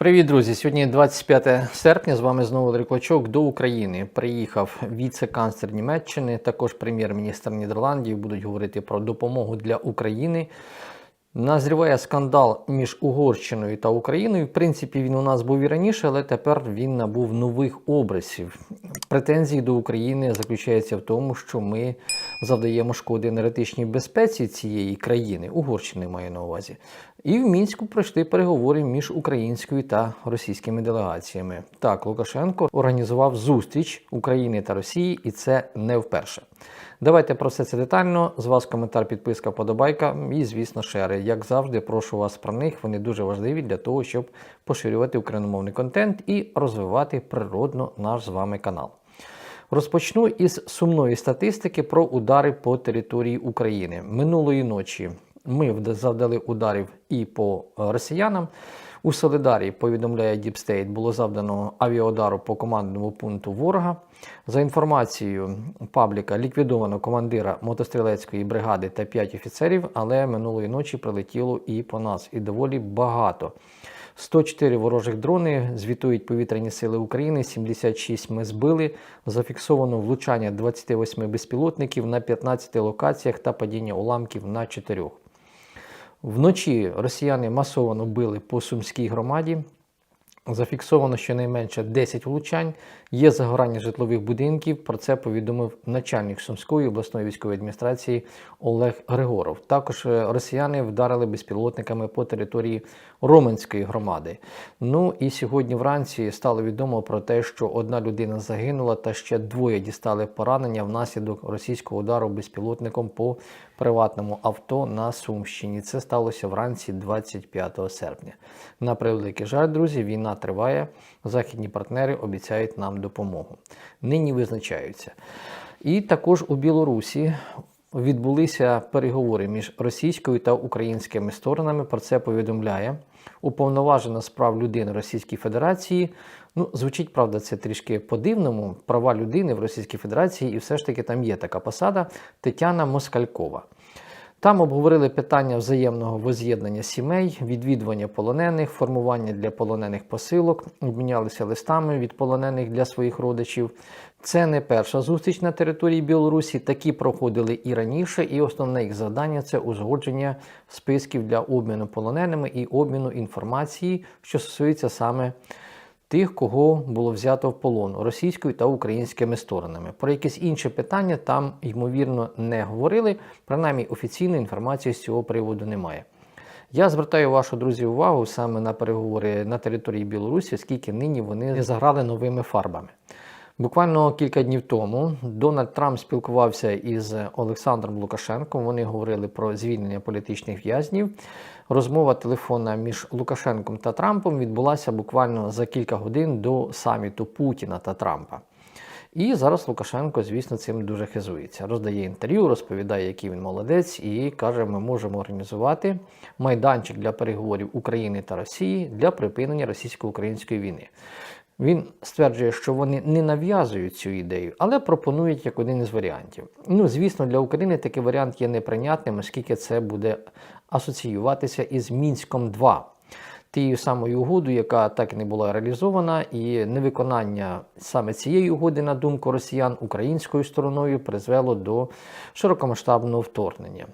Привіт, друзі! Сьогодні 25 серпня. З вами знову Дрикочок до України. Приїхав віце-канцлер Німеччини, також прем'єр-міністр Нідерландів. Будуть говорити про допомогу для України. Назріває скандал між Угорщиною та Україною. В принципі, він у нас був і раніше, але тепер він набув нових образів. Претензії до України заключаються в тому, що ми завдаємо шкоди енергетичній безпеці цієї країни, Угорщини маю на увазі. І в мінську пройшли переговори між українською та російськими делегаціями. Так, Лукашенко організував зустріч України та Росії, і це не вперше. Давайте про все це детально. З вас коментар, підписка, подобайка і, звісно, шери. Як завжди, прошу вас про них. Вони дуже важливі для того, щоб поширювати україномовний контент і розвивати природно наш з вами канал. Розпочну із сумної статистики про удари по території України. Минулої ночі ми завдали ударів і по е, росіянам. У Солидарі повідомляє Діпстейт, було завдано авіаудару по командному пункту ворога. За інформацією пабліка, ліквідовано командира мотострілецької бригади та 5 офіцерів, але минулої ночі прилетіло і по нас, і доволі багато. 104 ворожих дрони звітують повітряні сили України, 76 ми збили. Зафіксовано влучання 28 безпілотників на 15 локаціях та падіння уламків на 4. Вночі росіяни масово били по Сумській громаді. Зафіксовано щонайменше 10 влучань. Є загорання житлових будинків. Про це повідомив начальник Сумської обласної військової адміністрації Олег Григоров. Також е, росіяни вдарили безпілотниками по території Роменської громади. Ну і сьогодні вранці стало відомо про те, що одна людина загинула, та ще двоє дістали поранення внаслідок російського удару безпілотником по приватному авто на Сумщині. Це сталося вранці 25 серпня. На превеликий жаль, друзі, війна триває. Західні партнери обіцяють нам допомогу. Нині визначаються. І також у Білорусі відбулися переговори між російською та українськими сторонами. Про це повідомляє уповноважена справ людини Російської Федерації. Ну, звучить, правда, це трішки по-дивному. Права людини в Російській Федерації, і все ж таки там є така посада Тетяна Москалькова. Там обговорили питання взаємного воз'єднання сімей, відвідування полонених, формування для полонених посилок, обмінялися листами від полонених для своїх родичів. Це не перша зустріч на території Білорусі. Такі проходили і раніше, і основне їх завдання це узгодження списків для обміну полоненими і обміну інформації, що стосується саме тих, кого було взято в полон російською та українськими сторонами. Про якісь інші питання там, ймовірно, не говорили. Принаймні, офіційної інформації з цього приводу немає. Я звертаю вашу друзі увагу саме на переговори на території Білорусі, оскільки нині вони заграли новими фарбами. Буквально кілька днів тому Дональд Трамп спілкувався із Олександром Лукашенком. Вони говорили про звільнення політичних в'язнів. Розмова телефонна між Лукашенком та Трампом відбулася буквально за кілька годин до саміту Путіна та Трампа. І зараз Лукашенко, звісно, цим дуже хизується. Роздає інтерв'ю, розповідає, який він молодець, і каже, ми можемо організувати майданчик для переговорів України та Росії для припинення російсько-української війни. Він стверджує, що вони не нав'язують цю ідею, але пропонують як один із варіантів. Ну, звісно, для України такий варіант є неприйнятним, оскільки це буде асоціюватися із Мінськом 2 тією самою угодою, яка так і не була реалізована, і невиконання саме цієї угоди, на думку росіян, українською стороною призвело до широкомасштабного вторгнення.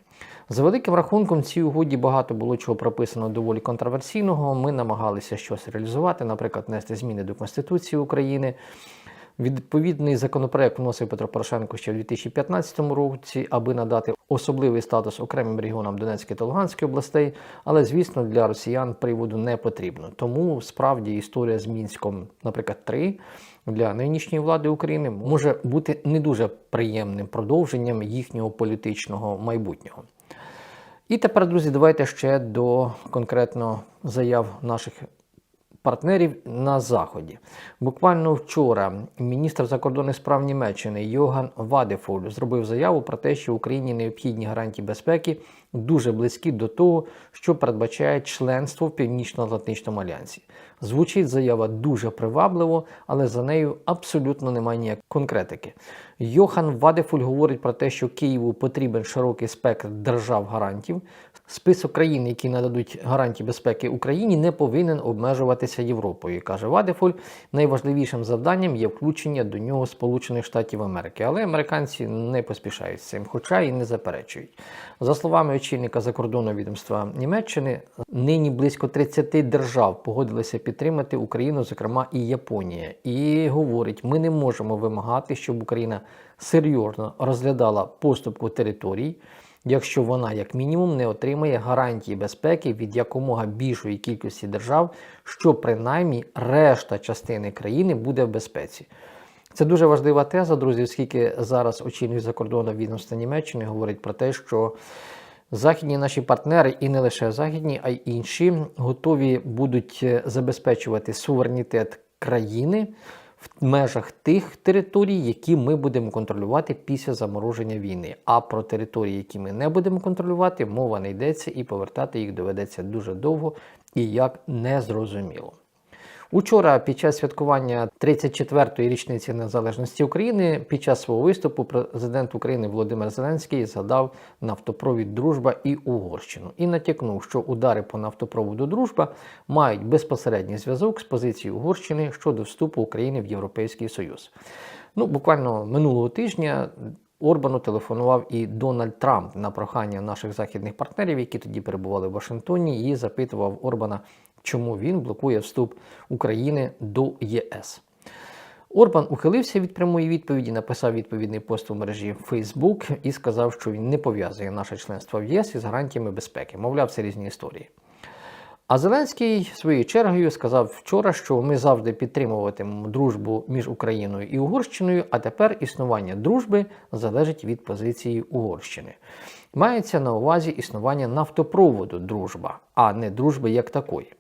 За великим рахунком, цій угоді багато було чого прописано доволі контроверсійного. Ми намагалися щось реалізувати, наприклад, внести зміни до Конституції України. Відповідний законопроект вносив Петро Порошенко ще в 2015 році, аби надати особливий статус окремим регіонам Донецької та Луганської областей. Але, звісно, для росіян приводу не потрібно. Тому справді історія з мінськом, наприклад, 3 для нинішньої влади України може бути не дуже приємним продовженням їхнього політичного майбутнього. І тепер, друзі, давайте ще до конкретно заяв наших партнерів на Заході. Буквально вчора міністр закордонних справ Німеччини Йоган Вадефоль зробив заяву про те, що Україні необхідні гарантії безпеки дуже близькі до того, що передбачає членство в Північно-Атлантичному альянсі. Звучить заява дуже привабливо, але за нею абсолютно немає ніякої конкретики. Йохан Вадефуль говорить про те, що Києву потрібен широкий спектр держав гарантів, Список країн, які нададуть гарантії безпеки Україні, не повинен обмежуватися Європою, каже Вадефоль. Найважливішим завданням є включення до нього Сполучених Штатів Америки, але американці не поспішають з цим, хоча і не заперечують. За словами очільника закордонного відомства Німеччини, нині близько 30 держав погодилися підтримати Україну, зокрема і Японія, і говорить: ми не можемо вимагати, щоб Україна серйозно розглядала поступку територій якщо вона, як мінімум, не отримає гарантії безпеки від якомога більшої кількості держав, що принаймні решта частини країни буде в безпеці. Це дуже важлива теза, друзі, оскільки зараз очільник закордонного відомства Німеччини говорить про те, що західні наші партнери, і не лише західні, а й інші, готові будуть е, забезпечувати суверенітет країни в межах тих територій, які ми будемо контролювати після замороження війни. А про території, які ми не будемо контролювати, мова не йдеться, і повертати їх доведеться дуже довго і як незрозуміло. Учора, під час святкування 34-ї річниці незалежності України, під час свого виступу президент України Володимир Зеленський згадав нафтопровід Дружба і Угорщину і натякнув, що удари по нафтопроводу Дружба мають безпосередній зв'язок з позицією Угорщини щодо вступу України в Європейський Союз. Ну, буквально минулого тижня. Орбану телефонував і Дональд Трамп на прохання наших західних партнерів, які тоді перебували в Вашингтоні, і запитував Орбана, чому він блокує вступ України до ЄС. Орбан ухилився від прямої відповіді, написав відповідний пост у мережі Facebook і сказав, що він не пов'язує наше членство в ЄС із гарантіями безпеки. Мовляв, це різні історії. А Зеленський своєю чергою сказав вчора, що ми завжди підтримуватимемо дружбу між Україною і Угорщиною, а тепер існування дружби залежить від позиції Угорщини. Мається на увазі існування нафтопроводу дружба, а не дружби як такої.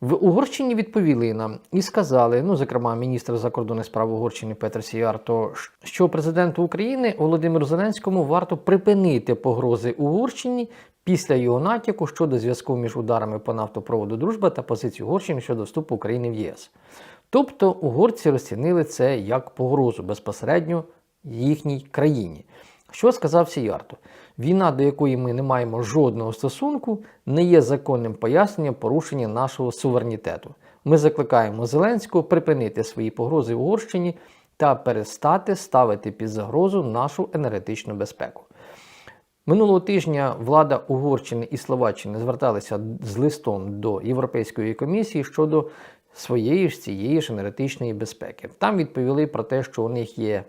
В Угорщині відповіли нам і сказали, ну зокрема, міністр закордонних справ Угорщини Петр Сіярто, що президенту України Володимиру Зеленському варто припинити погрози Угорщині після його натяку щодо зв'язку між ударами по нафтопроводу Дружба та позицію Угорщини щодо вступу України в ЄС. Тобто угорці розцінили це як погрозу безпосередньо їхній країні. Що сказав Сіярто? Війна, до якої ми не маємо жодного стосунку, не є законним поясненням порушення нашого суверенітету. Ми закликаємо Зеленського припинити свої погрози в Угорщині та перестати ставити під загрозу нашу енергетичну безпеку. Минулого тижня влада Угорщини і Словаччини зверталися з листом до Європейської комісії щодо своєї ж цієї ж енергетичної безпеки. Там відповіли про те, що у них є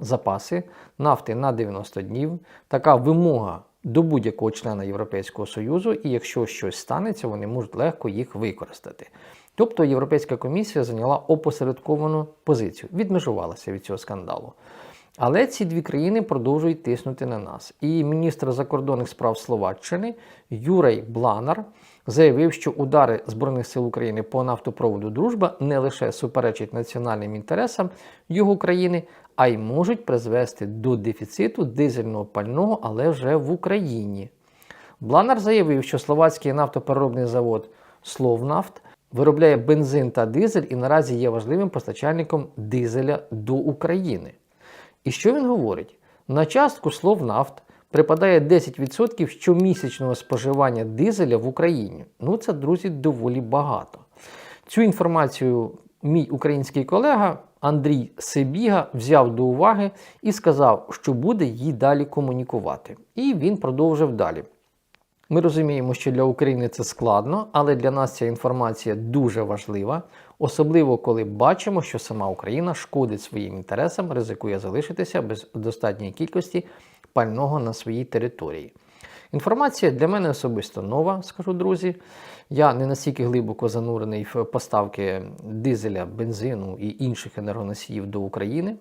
запаси нафти на 90 днів. Така вимога до будь-якого члена Європейського Союзу, і якщо щось станеться, вони можуть легко їх використати. Тобто Європейська комісія зайняла опосередковану позицію, відмежувалася від цього скандалу. Але ці дві країни продовжують тиснути на нас. І міністр закордонних справ Словаччини Юрей Бланар заявив, що удари Збройних сил України по нафтопроводу Дружба не лише суперечать національним інтересам його країни, а й можуть призвести до дефіциту дизельного пального, але вже в Україні. Бланар заявив, що словацький нафтопереробний завод Словнафт виробляє бензин та дизель і наразі є важливим постачальником дизеля до України. І що він говорить? На частку Словнафт припадає 10% щомісячного споживання дизеля в Україні. Ну, це, друзі, доволі багато. Цю інформацію мій український колега Андрій Сибіга взяв до уваги і сказав, що буде їй далі комунікувати. І він продовжив далі. Ми розуміємо, що для України це складно, але для нас ця інформація дуже важлива, особливо коли бачимо, що сама Україна шкодить своїм інтересам, ризикує залишитися без достатньої кількості пального на своїй території. Інформація для мене особисто нова, скажу друзі. Я не настільки глибоко занурений в поставки дизеля, бензину і інших енергоносіїв до України,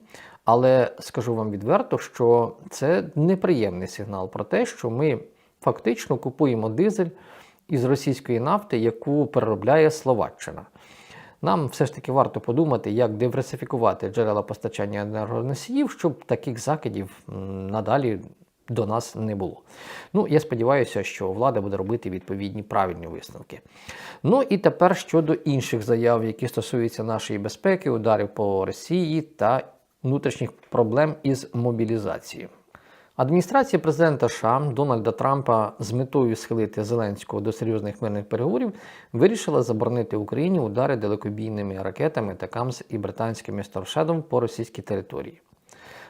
але скажу вам відверто, що це неприємний сигнал про те, що ми фактично купуємо дизель із російської нафти, яку переробляє Словаччина. Нам все ж таки варто подумати, як диверсифікувати джерела постачання енергоносіїв, щоб таких закидів надалі до нас не було. Ну, я сподіваюся, що влада буде робити відповідні правильні висновки. Ну і тепер щодо інших заяв, які стосуються нашої безпеки, ударів по Росії та внутрішніх проблем із мобілізацією. Адміністрація президента США Дональда Трампа з метою схилити Зеленського до серйозних мирних переговорів вирішила заборонити Україні удари далекобійними ракетами та КАМС і британським Storm по російській території.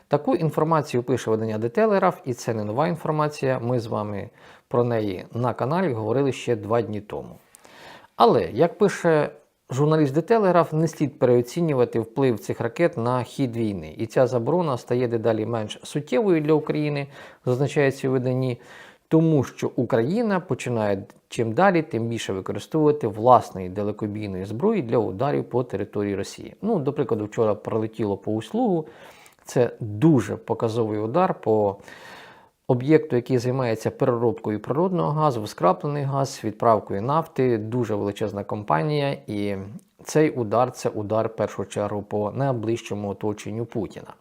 Таку інформацію пише видання Telegraph, і це не нова інформація. Ми з вами про неї на каналі говорили ще два дні тому. Але, як пише журналіст The Telegraph, не слід переоцінювати вплив цих ракет на хід війни. І ця заборона стає дедалі менш суттєвою для України, зазначається у виданні, тому що Україна починає чим далі, тим більше використовувати власної далекобійної зброї для ударів по території Росії. Ну, до прикладу, вчора пролетіло по услугу. Це дуже показовий удар по об'єкту, який займається переробкою природного газу, скраплений газ, відправкою нафти, дуже величезна компанія. І цей удар це удар в першу чергу по найближчому оточенню Путіна.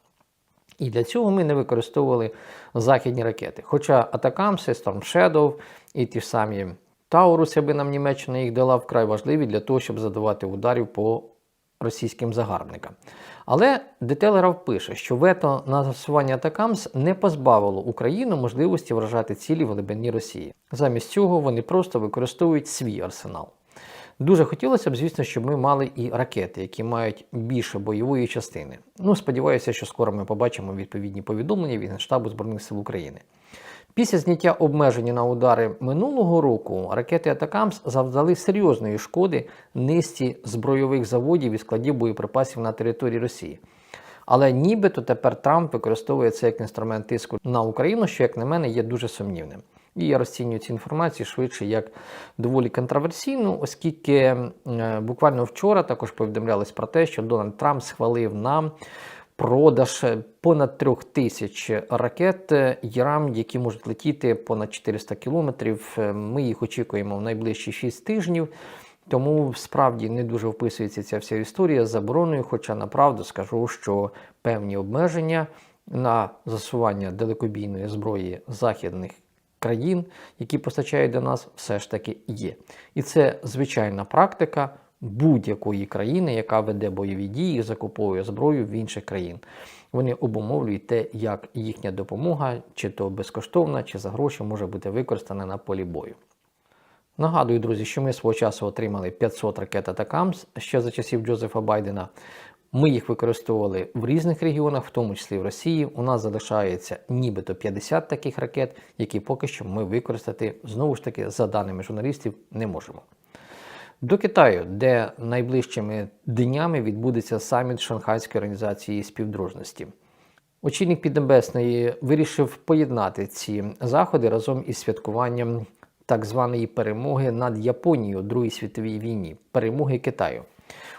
І для цього ми не використовували західні ракети. Хоча Атакамси, Storm Shadow і ті ж самі Таурус, аби нам Німеччина їх дала вкрай важливі для того, щоб задавати ударів по російським загарбникам. Але Детелеров пише, що вето на застосування Атакамс не позбавило Україну можливості вражати цілі в глибині Росії. Замість цього вони просто використовують свій арсенал. Дуже хотілося б, звісно, щоб ми мали і ракети, які мають більше бойової частини. Ну, сподіваюся, що скоро ми побачимо відповідні повідомлення від Генштабу Збройних сил України. Після зняття обмеження на удари минулого року ракети Атакамс завдали серйозної шкоди низці збройових заводів і складів боєприпасів на території Росії. Але нібито тепер Трамп використовує це як інструмент тиску на Україну, що, як на мене, є дуже сумнівним. І я розцінюю цю інформацію швидше як доволі контроверсійну, оскільки е, буквально вчора також повідомлялось про те, що Дональд Трамп схвалив нам продаж понад трьох тисяч ракет ЄРАМ, які можуть летіти понад 400 кілометрів. Ми їх очікуємо в найближчі 6 тижнів. Тому справді не дуже вписується ця вся історія з забороною. Хоча направду скажу, що певні обмеження на засування далекобійної зброї західних країн, які постачають до нас, все ж таки є. І це звичайна практика будь-якої країни, яка веде бойові дії, закуповує зброю в інших країн. Вони обумовлюють те, як їхня допомога, чи то безкоштовна, чи за гроші може бути використана на полі бою. Нагадую, друзі, що ми свого часу отримали 500 ракет Атакамс ще за часів Джозефа Байдена. Ми їх використовували в різних регіонах, в тому числі в Росії. У нас залишається нібито 50 таких ракет, які поки що ми використати знову ж таки, за даними журналістів, не можемо. До Китаю, де найближчими днями відбудеться саміт Шанхайської організації співдружності. Очільник Піднебесної вирішив поєднати ці заходи разом із святкуванням так званої перемоги над Японією у Другій світовій війні, перемоги Китаю.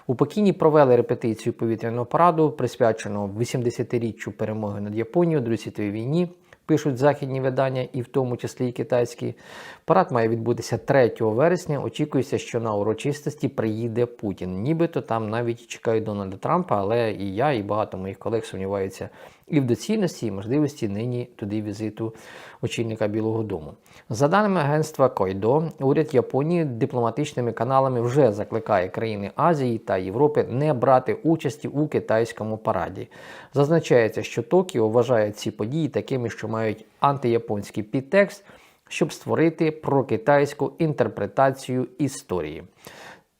У Пекіні провели репетицію повітряного параду, присвяченого 80-річчю перемоги над Японією Другій світовій війні пишуть західні видання, і в тому числі і китайські. Парад має відбутися 3 вересня. Очікується, що на урочистості приїде Путін. Нібито там навіть чекають Дональда Трампа, але і я, і багато моїх колег сумніваються і в доцільності, і можливості нині туди візиту очільника Білого Дому. За даними агентства Койдо, уряд Японії дипломатичними каналами вже закликає країни Азії та Європи не брати участі у китайському параді. Зазначається, що Токіо вважає ці події такими, що мають антияпонський підтекст, щоб створити прокитайську інтерпретацію історії.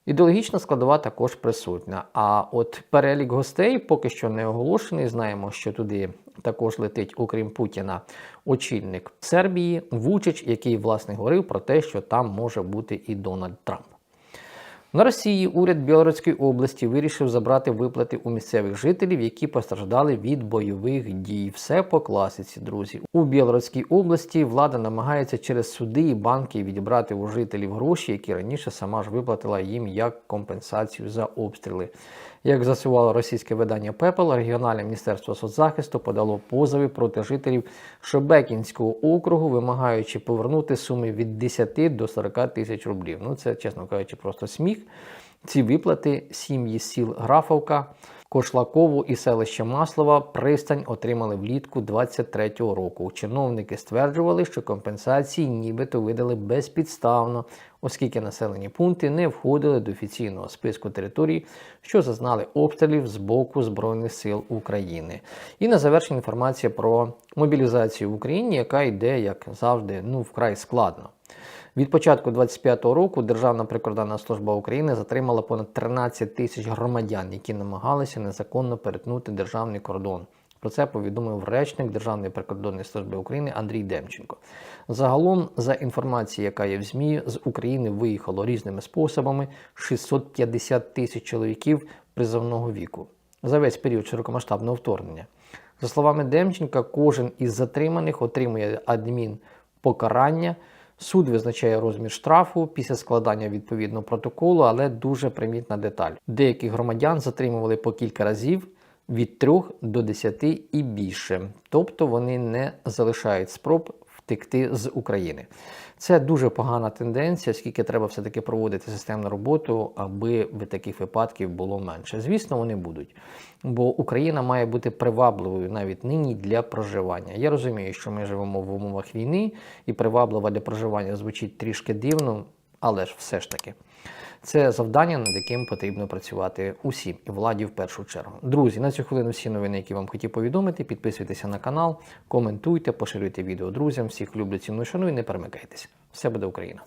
Ідеологічна складова також присутня. А от перелік гостей поки що не оголошений. Знаємо, що туди також летить, окрім Путіна, очільник Сербії Вучич, який власне говорив про те, що там може бути і Дональд Трамп. На Росії уряд Білоруської області вирішив забрати виплати у місцевих жителів, які постраждали від бойових дій. Все по класиці, друзі. У Білоруській області влада намагається через суди і банки відібрати у жителів гроші, які раніше сама ж виплатила їм як компенсацію за обстріли. Як засувало російське видання Пепел, регіональне міністерство соцзахисту подало позови проти жителів Шебекінського округу, вимагаючи повернути суми від 10 до 40 тисяч рублів. Ну це, чесно кажучи, просто сміх. Ці виплати сім'ї сіл Графовка, Кошлакову і селище Маслова пристань отримали влітку 23-го року. Чиновники стверджували, що компенсації нібито видали безпідставно, оскільки населені пункти не входили до офіційного списку територій, що зазнали обстрілів з боку Збройних сил України. І на завершення інформація про мобілізацію в Україні, яка йде, як завжди, ну вкрай складно. Від початку 25-го року Державна прикордонна служба України затримала понад 13 тисяч громадян, які намагалися незаконно перетнути державний кордон. Про це повідомив речник Державної прикордонної служби України Андрій Демченко. Загалом, за інформацією, яка є в ЗМІ, з України виїхало різними способами 650 тисяч чоловіків призовного віку за весь період широкомасштабного вторгнення. За словами Демченка, кожен із затриманих отримує адмінпокарання. Суд визначає розмір штрафу після складання відповідного протоколу, але дуже примітна деталь. Деяких громадян затримували по кілька разів від 3 до 10 і більше, тобто вони не залишають спроб втекти з України. Це дуже погана тенденція, оскільки треба все-таки проводити системну роботу, аби таких випадків було менше. Звісно, вони будуть. Бо Україна має бути привабливою навіть нині для проживання. Я розумію, що ми живемо в умовах війни, і приваблива для проживання звучить трішки дивно, але ж все ж таки. Це завдання, над яким потрібно працювати усім і владі в першу чергу. Друзі, на цю хвилину всі новини, які вам хотів повідомити. Підписуйтеся на канал, коментуйте, поширюйте відео друзям. Всіх люблю, ціну шану і не перемикайтеся. Все буде Україна!